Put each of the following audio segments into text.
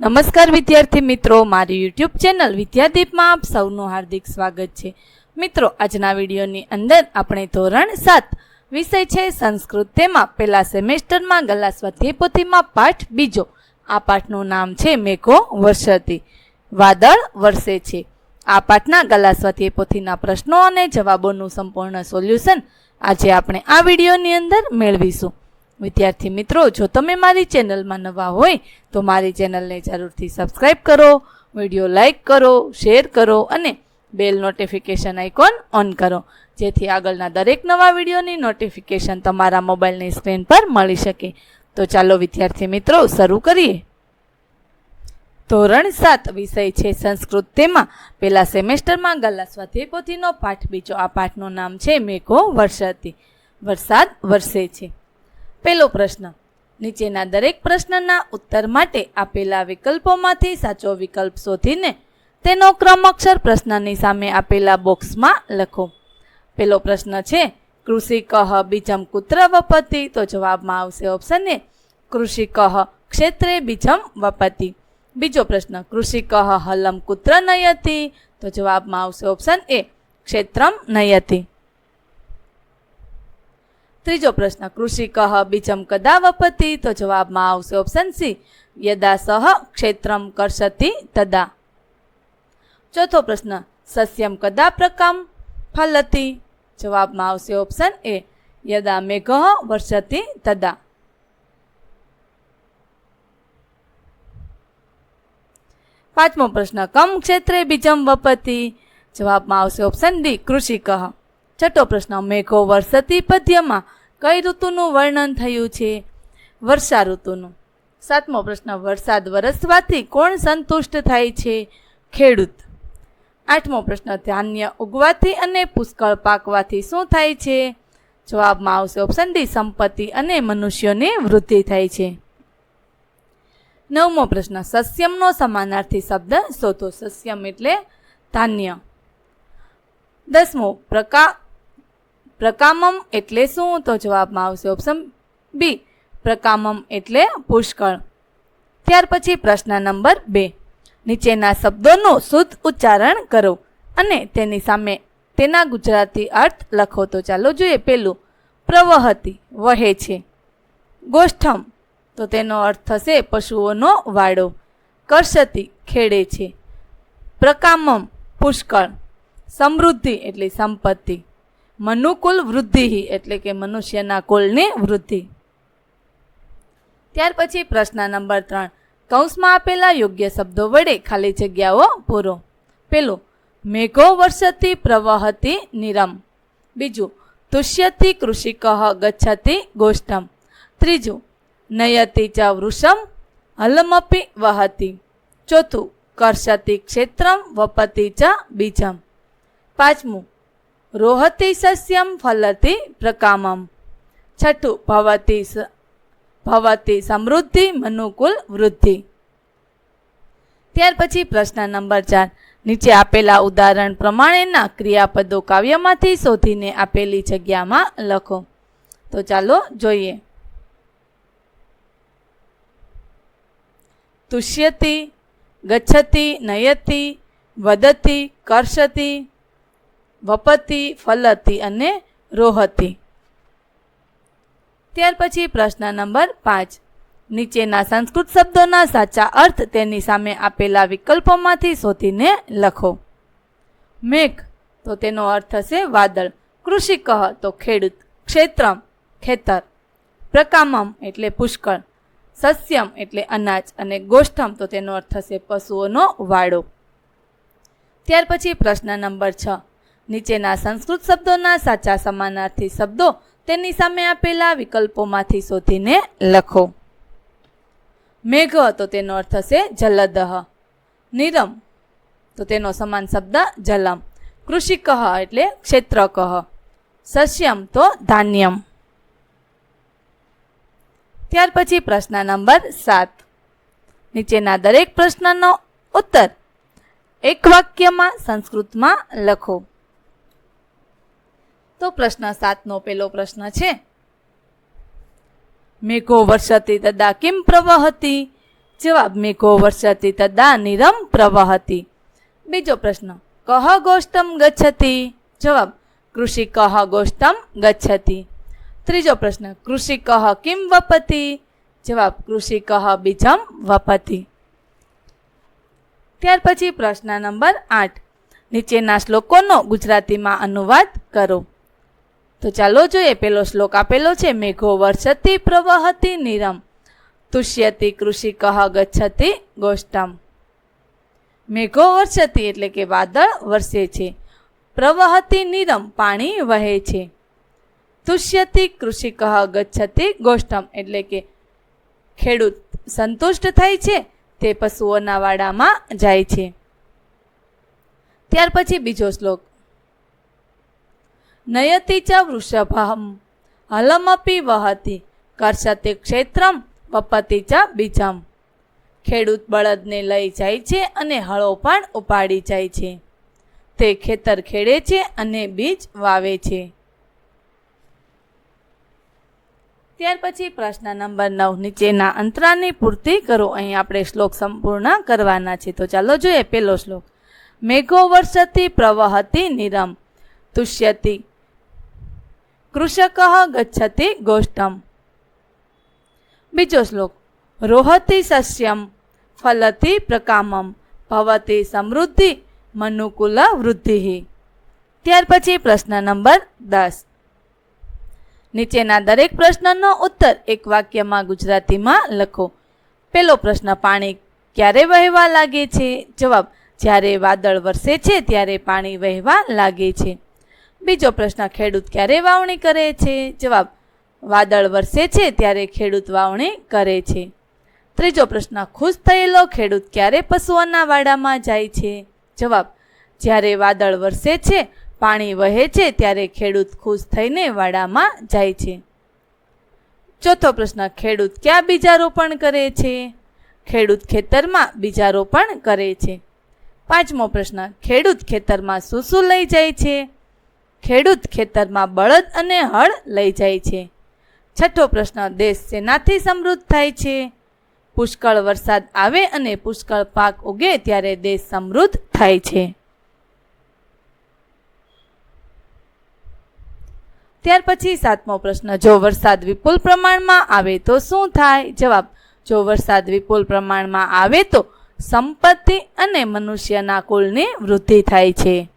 નમસ્કાર વિદ્યાર્થી મિત્રો, મારી યુટ્યુબ ચેનલ વિદ્યાદીપમાં આપ સૌનું હાર્દિક સ્વાગત છે. મિત્રો, આજના વિડીયોની અંદર આપણે ધોરણ સાત વિષય છે સંસ્કૃત તેમાં. પહેલા સેમેસ્ટરમાં ગલા સ્વાધ્યાય પોથીમાં પાઠ બીજો. આ પાઠનું નામ છે મેઘો વર્ષતી. વાદળ વરસે છે. આ પાઠના ગલા સ્વાધ્યાય પોથીના પ્રશ્નો અને જવાબોનું સંપૂર્ણ સોલ્યુશન આજે આપણે આ વિડીયોની અંદર મેળવીશું. વિદ્યાર્થી મિત્રો, જો તમે મારી ચેનલમાં નવા હોય, તો મારી ચેનલને જરૂરથી સબસ્ક્રાઈબ કરો, વીડિયો લાઇક કરો શેર કરો અને બેલ નોટિફિકેશન આઇકોન ઓન કરો. જેથી આગળના દરેક નવા વિડીયોની નોટિફિકેશન તમારા મોબાઈલની સ્ક્રીન પર મળી શકે. તો ચાલો વિદ્યાર્થી મિત્રો, શરૂ કરીએ. ધોરણ સાત વિષય છે સંસ્કૃત. તેમાં પહેલા સેમેસ્ટરમાં ગલા સ્વાધ્યાય પાઠ, બીજો આ પાઠનું નામ છે મેઘો વર્ષતી. વરસાદ વરસે છે. પહેલો પ્રશ્ન. નીચેના દરેક પ્રશ્નના ઉત્તર માટે આપેલા વિકલ્પોમાંથી સાચો વિકલ્પ શોધીને તેનો ક્રમ અક્ષર પ્રશ્નની સામે આપેલા બોક્સમાં લખો. પહેલો પ્રશ્ન છે, કૃષિ કહ બીજમ કુત્ર વપતિ? તો જવાબમાં આવશે ઓપ્શન એ, કૃષિ કહ ક્ષેત્રે બીજમ વપતિ. બીજો પ્રશ્ન, કૃષિ કહ હલમ કુત્ર નયતી? તો જવાબમાં આવશે ઓપ્શન એ, ક્ષેત્રમ નયતિ. ત્રીજો પ્રશ્ન કૃષિ કહ બીજમ કદા વપતિ તો જવાબમાં આવશે ઓપ્શન સી યદા સહ ક્ષેત્રમ કરશતી તદા. ચોથો પ્રશ્ન, સસ્યમ કદા પ્રકમ ફલતી? જવાબમાં આવશે ઓપ્શન એ યદા મેઘ વર્ષતી તદા. પાંચમો પ્રશ્ન, કમ ક્ષેત્રે બીજમ વપતિ? જવાબમાં આવશે ઓપ્શન ડી કૃષિ કહ છઠ્ઠો પ્રશ્ન મેઘો વરસતી પદ્યમાં કઈ ઋતુનું વર્ણન થયું છે? વર્ષા ઋતુનું. સાતમો પ્રશ્ન, વરસાદ વરસવાથી કોણ સંતુષ્ટ થાય છે? ખેડૂત. આઠમો પ્રશ્ન, ધાન્ય ઉગવાથી અને પુષ્કળ પાકવાથી શું થાય છે? જવાબમાં આવશે ઓપ્શન ડી સંપત્તિ અને મનુષ્યોની વૃદ્ધિ થાય છે. નવમો પ્રશ્ન, સસ્યમનો સમાનાર્થી શબ્દ શોધો. સસ્યમ એટલે ધાન્ય. દસમો, પ્રકા પ્રકામમ એટલે શું? તો જવાબમાં આવશે ઓપ્શન બી પ્રકામમ એટલે પુષ્કળ. ત્યાર પછી પ્રશ્ન નંબર બે. નીચેના શબ્દોનું શુદ્ધ ઉચ્ચારણ કરો અને તેની સામે તેના ગુજરાતી અર્થ લખો. તો ચાલો જોઈએ પેલું. પ્રવહતી વહે છે. ગોષ્ઠમ. તો તેનો અર્થ થશે પશુઓનો વાડો. કરશતી ખેડે છે. પ્રકામમ પુષ્કળ. સમૃદ્ધિ એટલે સંપત્તિ. મનુકુલ વૃદ્ધિ એટલે કે મનુષ્યના કુલની વૃદ્ધિ. ત્યાર પછી પ્રશ્ન નંબર ત્રણ. કૌંસમાં આપેલા યોગ્ય શબ્દો વડે ખાલી જગ્યાઓ પૂરો. પેલું, મેઘો વર્ષતી પ્રવહતી નિરમ. બીજું, તુષ્યથી કૃષિકહ ગચ્છતી ગોષ્ઠમ. ત્રીજું, નયતી ચ વૃષમ, હલમપી વહતી. ચોથું કરશતી ક્ષેત્રમ, વપતી ચ બીજમ. પાંચમું રોહતી સસ્યમ ફલતી પ્રકામમ છઠ્ઠું ભવતી ભવતી સમૃદ્ધિ મનુકુલ વૃદ્ધિ ત્યાર પછી પ્રશ્ન નંબર ચાર. નીચે આપેલા ઉદાહરણ પ્રમાણેના ક્રિયાપદો કાવ્યમાંથી શોધીને આપેલી જગ્યામાં લખો. તો ચાલો જોઈએ. તુષ્યતિ, ગચ્છતિ, નયતિ વધતી કર્ષતિ વપતિ, ફલતી અને રોહતી. ત્યાર પછી પ્રશ્ન નંબર પાંચ. નીચેના સંસ્કૃત શબ્દોના સાચા અર્થ તેની સામે આપેલા વિકલ્પોમાંથી શોધીને લખો. મેઘ, તો તેનો અર્થ થશે વાદળ. કૃષિક તો ખેડૂત. ક્ષેત્રમ, ખેતર. પ્રકામમ, એટલે પુષ્કળ. સસ્યમ, એટલે અનાજ. અને ગોષ્ઠમ, તો તેનો અર્થ થશે પશુઓનો વાડો. ત્યાર પછી પ્રશ્ન નંબર છ. નીચેના સંસ્કૃત શબ્દોના સાચા સમાનાર્થી શબ્દો તેની સામે આપેલા વિકલ્પોમાંથી શોધીને લખો. મેઘ તો તેનો અર્થ થશે જલદહ નિરમ તો તેનો સમાન શબ્દ જલમ. કૃષિક એટલે ક્ષેત્ર કહ સસ્યમ તો ધાન્યમ. ત્યાર પછી પ્રશ્ન નંબર સાત. નીચેના દરેક પ્રશ્નનો ઉત્તર એક વાક્યમાં સંસ્કૃતમાં લખો. તો પ્રશ્ન સાતનો પહેલો પ્રશ્ન છે. મેઘો વર્ષતી તદા કેમ પ્રવહતી? જવાબ, મેઘો વર્ષતી તદા નિરમ પ્રવહતી. બીજો પ્રશ્ન, કહ ગોષ્ઠમ ગચ્છતી? જવાબ, કૃષિ કહ ગોષ્ઠમ ગચ્છતી. ત્રીજો પ્રશ્ન, કૃષિ કહ કિમ વપતિ? જવાબ, કૃષિ કહ બીજમ વપતિ. ત્યાર પછી પ્રશ્ન નંબર આઠ, નીચેના શ્લોકોનો ગુજરાતીમાં અનુવાદ કરો. તો ચાલો જોઈએ, પેલો શ્લોક આપેલો છે, મેઘો વર્ષતી પ્રવહતી નિરમ, તુષ્યતિ કૃષિ કહ ગચ્છતી ગોષ્ઠમ. મેઘો વર્ષતી એટલે કે વાદળ વરસે છે, પ્રવહતી નિરમ પાણી વહે છે. તુષ્યતી કૃષિ કહ ગચ્છતી ગોષ્ઠમ એટલે કે ખેડૂત સંતુષ્ટ થાય છે, તે પશુઓના વાડામાં જાય છે. ત્યાર પછી બીજો શ્લોક નયતિ ચ વૃષભમ હલમપી વહતી કરશતે ક્ષેત્રમ વપતિ ચ બીજમ ખેડૂત બળદને લઈ જાય છે અને હળો પણ ઉપાડી જાય છે। તે ખેતર ખેડે છે અને બીજ વાવે છે। ત્યાર પછી પ્રશ્ન નંબર નવ, નીચેના અંતરાની પૂર્તિ કરો. અહીં આપણે શ્લોક સંપૂર્ણ કરવાના છે. તો ચાલો જોઈએ પેલો શ્લોક. મેઘો વર્ષતી પ્રવહતી નિરમ, તુષ્યતિ કૃષક ગચ્છતિ ગોષ્ઠમ. બીજો શ્લોક. રોહતી સસ્યમ, ફલતી પ્રકામમ, ભવતી સમૃદ્ધિ, મનુકુલ વૃદ્ધિ. ત્યાર પછી પ્રશ્ન નંબર દસ. નીચેના દરેક પ્રશ્નનો ઉત્તર એક વાક્યમાં ગુજરાતીમાં લખો. પેલો પ્રશ્ન, પાણી ક્યારે વહેવા લાગે છે? જવાબ, જ્યારે વાદળ વરસે છે, ત્યારે પાણી વહેવા લાગે છે. બીજો પ્રશ્ન, ખેડૂત ક્યારે વાવણી કરે છે? જવાબ, વાદળ વરસે છે ત્યારે ખેડૂત વાવણી કરે છે. ત્રીજો પ્રશ્ન, ખુશ થયેલો ખેડૂત ક્યારે પશુઓના વાડામાં જાય છે? જવાબ, જ્યારે વાદળ વરસે છે, પાણી વહે છે ત્યારે ખેડૂત ખુશ થઈને વાડામાં જાય છે. ચોથો પ્રશ્ન, ખેડૂત ક્યાં બીજારોપણ કરે છે? ખેડૂત ખેતરમાં બીજારોપણ કરે છે. પાંચમો પ્રશ્ન, ખેડૂત ખેતરમાં શું શું લઈ જાય છે? ખેડૂત ખેતરમાં બળદ અને હળ લઈ જાય છે. છઠ્ઠો પ્રશ્ન, દેશ શેનાથી સમૃદ્ધ થાય છે. પુષ્કળ વરસાદ આવે અને પુષ્કળ પાક ઉગે ત્યારે દેશ સમૃદ્ધ થાય છે. ત્યાર પછી સાતમો પ્રશ્ન, જો વરસાદ વિપુલ પ્રમાણમાં આવે તો શું થાય? જવાબ, જો વરસાદ વિપુલ પ્રમાણમાં આવે તો સંપત્તિ અને મનુષ્યના કુળની વૃદ્ધિ થાય છે.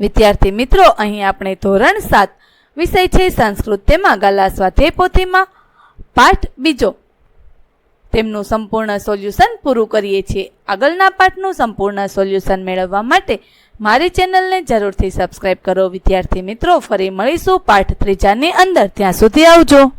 વિદ્યાર્થી મિત્રો, અહીં આપણે ધોરણ સાત વિષય છે સંસ્કૃત. તેમાં ગાલા સ્વાધ્યાય પોથીમાં પાઠ બીજો. તેમનું સંપૂર્ણ સોલ્યુશન પૂરું કરીએ છીએ. આગળના પાઠનું સંપૂર્ણ સોલ્યુશન મેળવવા માટે મારી ચેનલને જરૂરથી સબસ્ક્રાઇબ કરો. વિદ્યાર્થી મિત્રો, ફરી મળીશું પાઠ ત્રીજાની અંદર. ત્યાં સુધી આવજો.